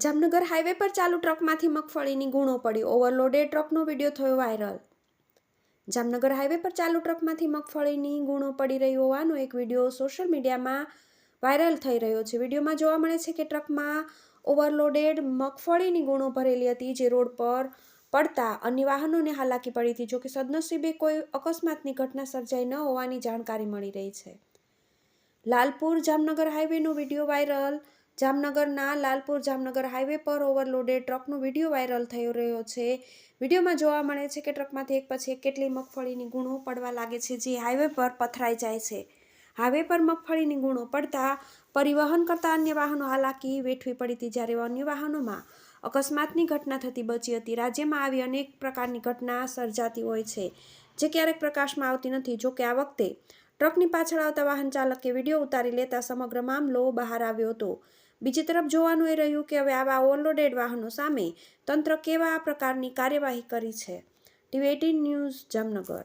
Jamnagar highway પર ચાલુ ટ્રકમાંથી મગફળીની ગુણો પડી. ઓવરલોડેડ ટ્રકનો વીડિયો થયો વાયરલ. જામનગર હાઈવે પર ચાલુ ટ્રકમાંથી મગફળીની ગુણો પડી રહી હોવાનો એક વીડિયો સોશિયલ મીડિયામાં વાયરલ થઈ રહ્યો છે. વિડીયોમાં જોવા મળે છે કે ટ્રકમાં ઓવરલોડેડ મગફળીની ગુણો ભરેલી હતી જે રોડ પર પડતા અન્ય વાહનોને હાલાકી પડી હતી. જોકે સદનસીબે કોઈ અકસ્માતની ઘટના સર્જાઈ ન હોવાની જાણકારી મળી રહી છે. લાલપુર જામનગર હાઈવેનો વીડિયો વાયરલ જામનગરના લાલપુર જામનગર હાઈવે પર ઓવરલોડેડ ટ્રકનો વીડિયો વાયરલ થઈ રહ્યો છે. વિડીયોમાં જોવા મળે છે કે ટ્રકમાંથી એક પછી એક કેટલી મગફળીની ગુણો પડવા લાગે છે જે હાઈવે પર પથરાઈ જાય છે. હાઈવે પર મગફળીની ગુણો પડતા પરિવહન કરતા અન્ય વાહનો હાલાકી વેઠવી પડી હતી જ્યારે અન્ય વાહનોમાં અકસ્માતની ઘટના થતી બચી હતી. રાજ્યમાં આવી અનેક પ્રકારની ઘટના સર્જાતી હોય છે જે ક્યારેક પ્રકાશમાં આવતી નથી. જોકે આ વખતે ટ્રકની પાછળ આવતા વાહન ચાલકે વીડિયો ઉતારી લેતા સમગ્ર મામલો બહાર આવ્યો હતો. બીજી તરફ જોવાનું એ રહ્યું કે હવે આવા ઓવરલોડેડ વાહનો સામે તંત્ર કેવા પ્રકારની કાર્યવાહી કરી છે? TV eighteen news Jamnagar.